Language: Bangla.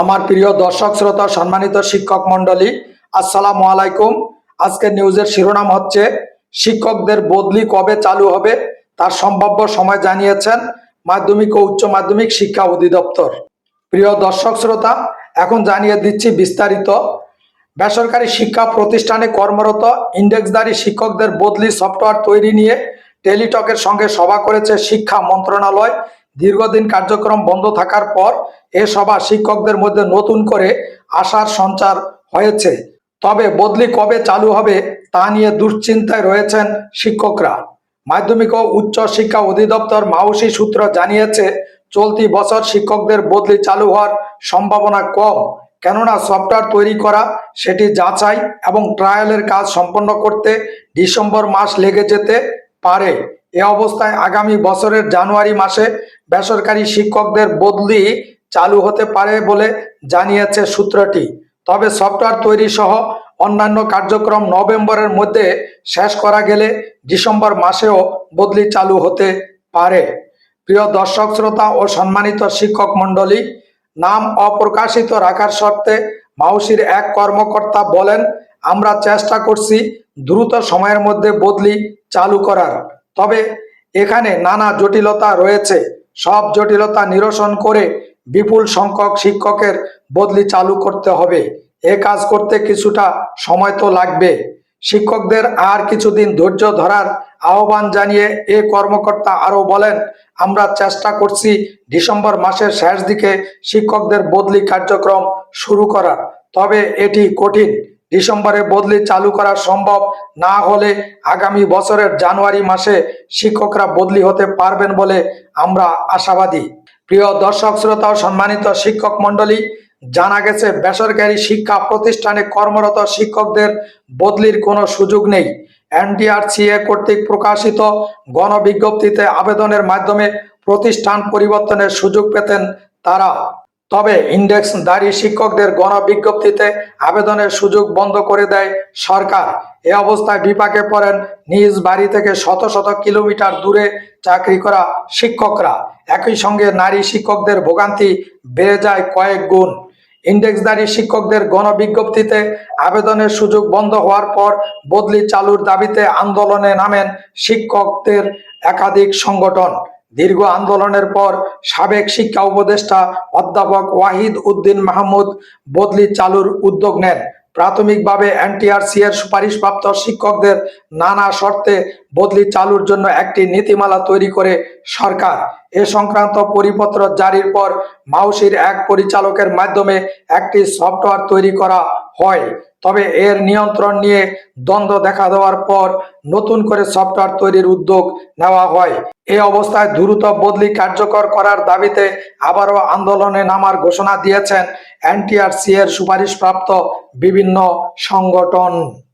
আমার প্রিয় দর্শক, শ্রোতা, সম্মানিত শিক্ষক মন্ডলী আসসালামু আলাইকুম। আজকের নিউজের শিরোনাম হচ্ছে, শিক্ষকদের বদলি কবে চালু হবে? তার সম্ভাব্য সময় জানিয়েছেন মাধ্যমিক ও উচ্চ মাধ্যমিক শিক্ষা অধিদপ্তর। প্রিয় দর্শক, শ্রোতা, এখন জানিয়ে দিচ্ছি বিস্তারিত। বেসরকারি শিক্ষা প্রতিষ্ঠানে কর্মরত, ইন্ডেক্সধারী শিক্ষকদের বদলি সফটওয়্যার তৈরি নিয়ে টেলিটকের সঙ্গে সভা করেছে শিক্ষা মন্ত্রণালয়। দীর্ঘদিন কার্যক্রম বন্ধ থাকার পর এ সভা শিক্ষকদের মধ্যে নতুন করে আশার সঞ্চার হয়েছে। তবে বদলি কবে চালু হবে তা নিয়ে দুশ্চিন্তায় রয়েছেন শিক্ষকরা। মাধ্যমিক ও উচ্চ শিক্ষা অধিদপ্তর মাউসি সূত্র জানিয়েছে, চলতি বছর শিক্ষকদের বদলি চালু হওয়ার সম্ভাবনা কম। কেননা সফটওয়্যার তৈরি করা, সেটি যাচাই এবং ট্রায়ালের কাজ সম্পন্ন করতে ডিসেম্বর মাস লেগে যেতে পারে। এ অবস্থায় আগামী বছরের জানুয়ারি মাসে বেসরকারি শিক্ষকদের বদলি চালু হতে পারে বলে জানিয়েছে সূত্রটি। তবে সফটওয়্যার তৈরি সহ অন্যান্য কার্যক্রম নভেম্বরের মধ্যে শেষ করা গেলে ডিসেম্বর মাসেও বদলি চালু হতে পারে। প্রিয় দর্শক, শ্রোতা ও সম্মানিত শিক্ষক মণ্ডলী, নাম অপ্রকাশিত রাখার শর্তে মাউসির এক কর্মকর্তা বলেন, আমরা চেষ্টা করছি দ্রুত সময়ের মধ্যে বদলি চালু করার। তবে এখানে নানা জটিলতা রয়েছে। সব জটিলতা নিরসন করে বিপুল সংখ্যক শিক্ষকের বদলি চালু করতে হবে। এ কাজ করতে কিছুটা সময় তো লাগবে। শিক্ষকদের আর কিছুদিন ধৈর্য ধরার আহ্বান জানিয়ে এ কর্মকর্তা আরও বলেন, আমরা চেষ্টা করছি ডিসেম্বর মাসের শেষ দিকে শিক্ষকদের বদলি কার্যক্রম শুরু করার। তবে এটি কঠিন। ডিসেম্বরে বদলি চালু করা সম্ভব না হলে আগামী বছরের জানুয়ারি মাসে শিক্ষকরা বদলি হতে পারবেন বলে আমরা আশাবাদী। প্রিয় দর্শক, শ্রোতা সম্মানিত শিক্ষক মণ্ডলী, জানা গেছে বেসরকারি শিক্ষা প্রতিষ্ঠানে কর্মরত শিক্ষকদের বদলির কোনো সুযোগ নেই। এনটিআরসিএ কর্তৃক প্রকাশিত গণবিজ্ঞপ্তিতে আবেদনের মাধ্যমে প্রতিষ্ঠান পরিবর্তনের সুযোগ পেতেন তারা। তবে ইন্ডেক্সধারী শিক্ষকদের গণবিজ্ঞপ্তিতে আবেদনের সুযোগ বন্ধ করে দেয় সরকার। এ অবস্থায় বিপাকে পড়েন নিজ বাড়ি থেকে শত শত কিলোমিটার দূরে চাকরি করা শিক্ষকরা। একই সঙ্গে নারী শিক্ষকদের ভোগান্তি বেড়ে যায় কয়েক গুণ। ইন্ডেক্স ইন্ডেক্সধারী শিক্ষকদের গণবিজ্ঞপ্তিতে আবেদনের সুযোগ বন্ধ হওয়ার পর বদলি চালুর দাবিতে আন্দোলনে নামেন শিক্ষকদের একাধিক সংগঠন। দীর্ঘ আন্দোলনের পর সাবেক শিক্ষা উপদেষ্টা অধ্যাপক ওয়াহিদ উদ্দিন মাহমুদ বদলি চালুর উদ্যোগ নেন। প্রাথমিকভাবে এনটিআরসি এর সুপারিশপ্রাপ্ত শিক্ষকদের নানা শর্তে বদলি চালুর জন্য একটি নীতিমালা তৈরি করে সরকার। এ সংক্রান্ত পরিপত্র জারির পর মাউসির এক পরিচালকের মাধ্যমে একটি সফটওয়্যার তৈরি করা হয়। তবে এর নিয়ন্ত্রণ নিয়ে দ্বন্দ্ব দেখা দেওয়ার পর নতুন করে সফটওয়্যার তৈরির উদ্যোগ নেওয়া হয়। এ অবস্থায় দ্রুত বদলি কার্যকর করার দাবিতে আবারও আন্দোলনে নামার ঘোষণা দিয়েছেন এনটিআরসি এর সুপারিশপ্রাপ্ত বিভিন্ন সংগঠন।